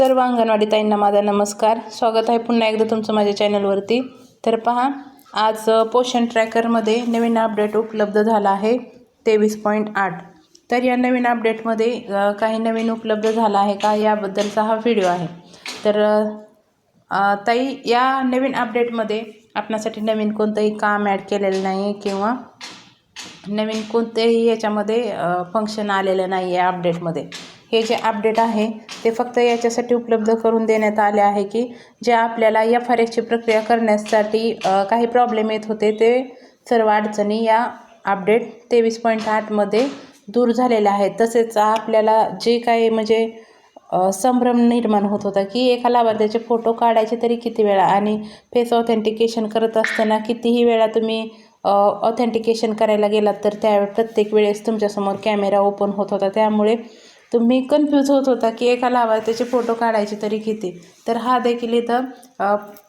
सर्व अंगणवाडी ताईंना माझा नमस्कार. स्वागत आहे पुन्हा एकदा तुमचं माझ्या चॅनलवरती. तर पहा आज पोषण ट्रॅकरमध्ये नवीन अपडेट उपलब्ध झाला आहे तेवीस पॉईंट आठ. तर या नवीन अपडेटमध्ये काही नवीन उपलब्ध झाला आहे का याबद्दलचा हा व्हिडिओ आहे. तर ताई या नवीन अपडेटमध्ये आपणासाठी नवीन कोणतंही काम ॲड केलेलं नाही आहे किंवा नवीन कोणतेही याच्यामध्ये फंक्शन आलेलं नाही आहे अपडेटमध्ये हे जे अपडेट आहे ते फक्त याच्यासाठी उपलब्ध करून देण्यात आले आहे की जे आपल्याला एफ आर एसची प्रक्रिया करण्यासाठी काही प्रॉब्लेम येत होते ते सर्व अडचणी या अपडेट तेवीस पॉईंट आठमध्ये दूर झालेल्या आहेत. तसेच आपल्याला जे काही म्हणजे संभ्रम निर्माण होत होता की एका लाभार्थ्याचे फोटो काढायचे तरी किती वेळा आणि फेस ऑथेंटिकेशन करत असताना कितीही वेळा तुम्ही ऑथेंटिकेशन करायला गेलात तर त्या प्रत्येक वेळेस तुमच्यासमोर कॅमेरा ओपन होत होता. त्यामुळे तुम्ही कन्फ्यूज होत होता की एका लाभार्थ्याचे फोटो काढायचे तरी किती? तर हा देखील इथं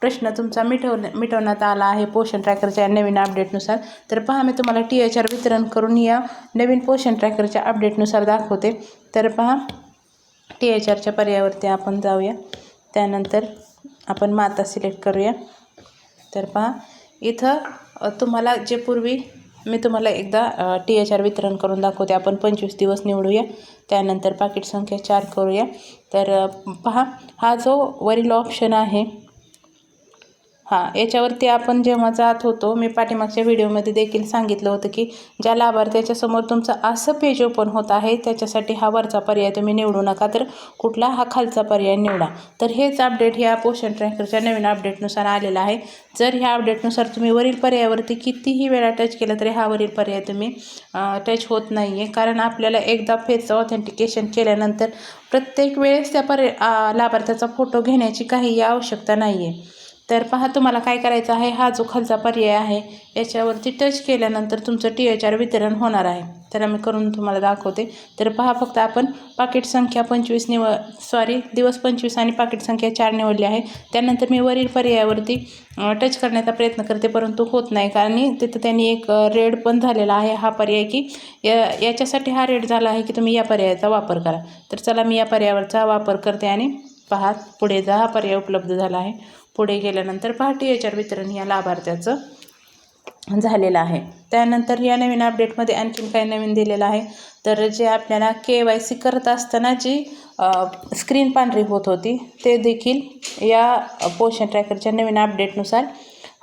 प्रश्न तुमचा मिठवण्या मिटवण्यात आला आहे पोषण ट्रॅकरच्या नवीन अपडेटनुसार तर पहा मी तुम्हाला टी एच आर वितरण करून या नवीन पोषण ट्रॅकरच्या अपडेटनुसार दाखवते. तर पहा टी एच आरच्या पर्यायावरती आपण जाऊया. त्यानंतर आपण माता सिलेक्ट करूया. तर पहा इथं तुम्हाला जे पूर्वी मी तुम्हाला एकदा टी एच आर वितरण करून दाखवते. आपण पंचवीस दिवस निवडूया. त्यानंतर पाकिट संख्या चार करूया. तर पहा हा जो वरील ऑप्शन आहे हां याच्यावरती आपण जेव्हा जात होतो मी पाठीमागच्या व्हिडिओमध्ये देखील सांगितलं होतं की ज्या लाभार्थ्याच्या समोर तुमचं असं पेज ओपन होत आहे त्याच्यासाठी हा वरचा पर्याय तुम्ही निवडू नका तर कुठला हा खालचा पर्याय निवडा. तर हेच अपडेट ह्या पोषण ट्रॅकरच्या नवीन अपडेटनुसार आलेला आहे. जर ह्या अपडेटनुसार तुम्ही वरील पर्यायावरती कितीही वेळा टच केलं तरी हा वरील पर्याय तुम्ही टच होत नाही आहे कारण आपल्याला एकदा फेसचं ऑथेंटिकेशन केल्यानंतर प्रत्येक वेळेस त्या पर्या लाभार्थ्याचा फोटो घेण्याची काही आवश्यकता नाही आहे तर पहा तुम्हाला काय करायचं आहे? हा जो खालचा पर्याय आहे याच्यावरती टच केल्यानंतर तुमचं टी एच आर वितरण होणार आहे. तर आम्ही करून तुम्हाला दाखवते. तर पहा फक्त आपण पाकिट संख्या पंचवीस निव सॉरी दिवस पंचवीस आणि पाकिट संख्या चार निवडली आहे. त्यानंतर मी वरील पर्यायावरती टच करण्याचा प्रयत्न करते परंतु होत नाही. कारण तिथं त्यांनी एक रेड पण झालेला आहे हा पर्याय की या याच्यासाठी हा रेड झाला आहे की तुम्ही या पर्यायाचा वापर करा. तर चला मी या पर्यायावरचा वापर करते आणि पहा पुढे जा हा पर्याय उपलब्ध झाला आहे. पुढे गेल्यानंतर पहाटी एच आर वितरण या लाभार्थ्याचं झालेलं आहे. त्यानंतर या नवीन अपडेटमध्ये आणखीन काय नवीन दिलेलं आहे. तर जे आपल्याला के वाय सी करत असताना जी स्क्रीन पांढरी होत होती ते देखील या पोषण ट्रॅकरच्या नवीन अपडेटनुसार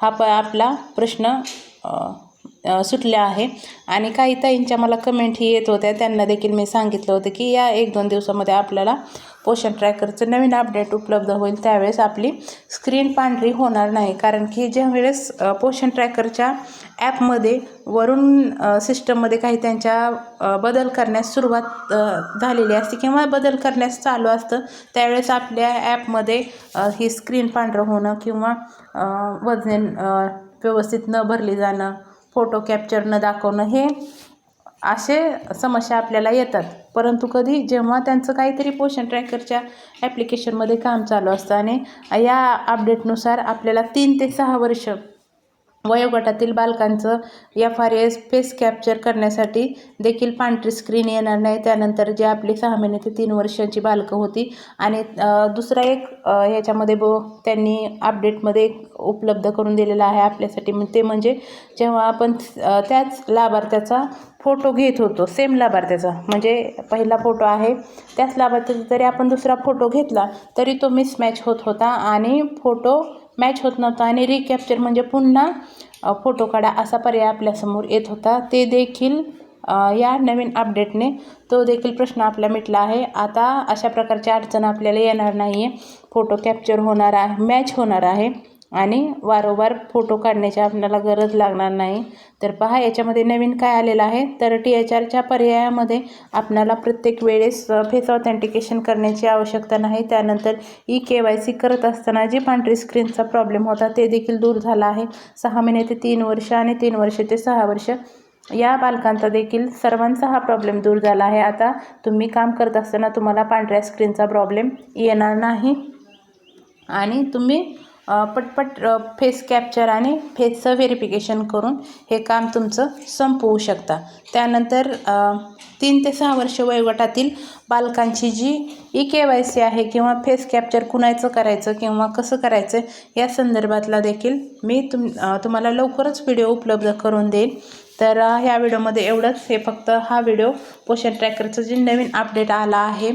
हा प आपला प्रश्न सुटल्या आहे. आणि काही ताईंच्या मला कमेंटही येत होत्या. त्यांना देखील मी सांगितलं होतं की या एक दोन दिवसामध्ये आपल्याला पोषण ट्रॅकरचं नवीन अपडेट उपलब्ध होईल. त्यावेळेस आपली स्क्रीन पांढरी होणार नाही. कारण की ज्यावेळेस पोषण ट्रॅकरच्या ॲपमध्ये वरून सिस्टममध्ये काही त्यांच्या बदल करण्यास सुरुवात झालेली असते किंवा बदल करण्यास चालू असतं त्यावेळेस आपल्या ॲपमध्ये ही स्क्रीन पांढरं होणं किंवा वजन व्यवस्थित न भरली जाणं फोटो कॅप्चर न दाखवणं हे असे समस्या आपल्याला येतात. परंतु कधी जेव्हा त्यांचं काहीतरी पोषण ट्रॅकरच्या ॲप्लिकेशनमध्ये काम चालू असतं आणि या अपडेटनुसार आपल्याला तीन ते सहा वर्ष वयोगटातील बालकांचं F R S face capture करण्यासाठी देखील पांढरी स्क्रीन येणार नाही. त्यानंतर जे आपली सहा महिने ते तीन वर्षांची बालकं होती. आणि दुसरा एक ह्याच्यामध्ये ब त्यांनी अपडेटमध्ये एक उपलब्ध करून दिलेला आहे आपल्यासाठी. मग ते म्हणजे जेव्हा आपण त्याच लाभार्थ्याचा फोटो घेत होतो सेम लाभार्थ्याचा म्हणजे पहिला फोटो आहे त्याच लाभार्थ्याचा जरी आपण दुसरा फोटो घेतला तरी तो मिसमॅच होत होता आणि फोटो मॅच होत नव्हता आणि रिकॅप्चर म्हणजे पुन्हा फोटो काढा असा पर्याय आपल्यासमोर येत होता. ते देखील या नवीन अपडेटने तो देखील प्रश्न आपला मिटला आहे. आता अशा प्रकारची अडचण आपल्याला येणार नाही आहे फोटो कॅप्चर होणार आहे मॅच होणार आहे. आणि वारंवार फोटो काढण्याची आपल्याला गरज लागणार नाही. तर पहा याच्यामध्ये नवीन काय आलेलं आहे? तर टी एच आरच्या पर्यायामध्ये आपल्याला प्रत्येक वेळेस फेस ऑथेंटिकेशन करण्याची आवश्यकता नाही. त्यानंतर ई के वाय सी करत असताना जे पांढरी स्क्रीनचा प्रॉब्लेम होता ते देखील दूर झाला आहे. सहा महिने ते तीन वर्ष आणि तीन वर्ष ते सहा वर्ष या बालकांचा देखील सर्वांचा हा प्रॉब्लेम दूर झाला आहे. आता तुम्ही काम करत असताना तुम्हाला पांढऱ्या स्क्रीनचा प्रॉब्लेम येणार नाही. आणि तुम्ही पटपट फेस कॅप्चर आणि फेसचं व्हेरिफिकेशन करून हे काम तुमचं संपवू शकता. त्यानंतर तीन ते सहा वर्ष वयोगटातील बालकांची जी ई के वाय सी आहे किंवा फेस कॅप्चर कुणाचं करायचं किंवा कसं करायचं या संदर्भातला देखील मी तुम तुम्हाला लवकरच व्हिडिओ उपलब्ध करून देईन. तर ह्या व्हिडिओमध्ये एवढंच. हे फक्त हा व्हिडिओ पोषण ट्रॅकरचं जे नवीन अपडेट आला आहे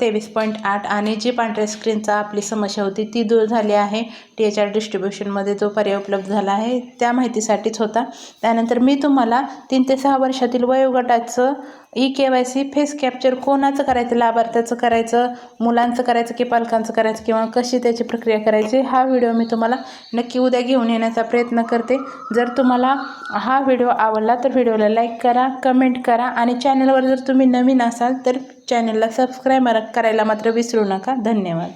तेवीस पॉईंट आठ आणि जी पांढऱ्या स्क्रीनचा आपली समस्या होती ती दूर झाली आहे. टी एच आर डिस्ट्रीब्युशनमध्ये जो पर्याय उपलब्ध झाला आहे त्या माहितीसाठीच होता. त्यानंतर मी तुम्हाला तीन ते सहा वर्षातील वयोगटाचं E K Y C face capture कोणाचं करायचं लाभार्थ्याचं करायचं मुलांचं करायचं की पालकांचं करायचं किंवा कशी त्याची प्रक्रिया करायची हा व्हिडिओ मी तुम्हाला नक्की उद्या घेऊन येण्याचा प्रयत्न करते. जर तुम्हाला हा व्हिडिओ आवडला तर व्हिडिओला लाईक करा कमेंट करा आणि चॅनलवर जर तुम्ही नवीन असाल तर चॅनलला सबस्क्राईब करायला मात्र विसरू नका. धन्यवाद.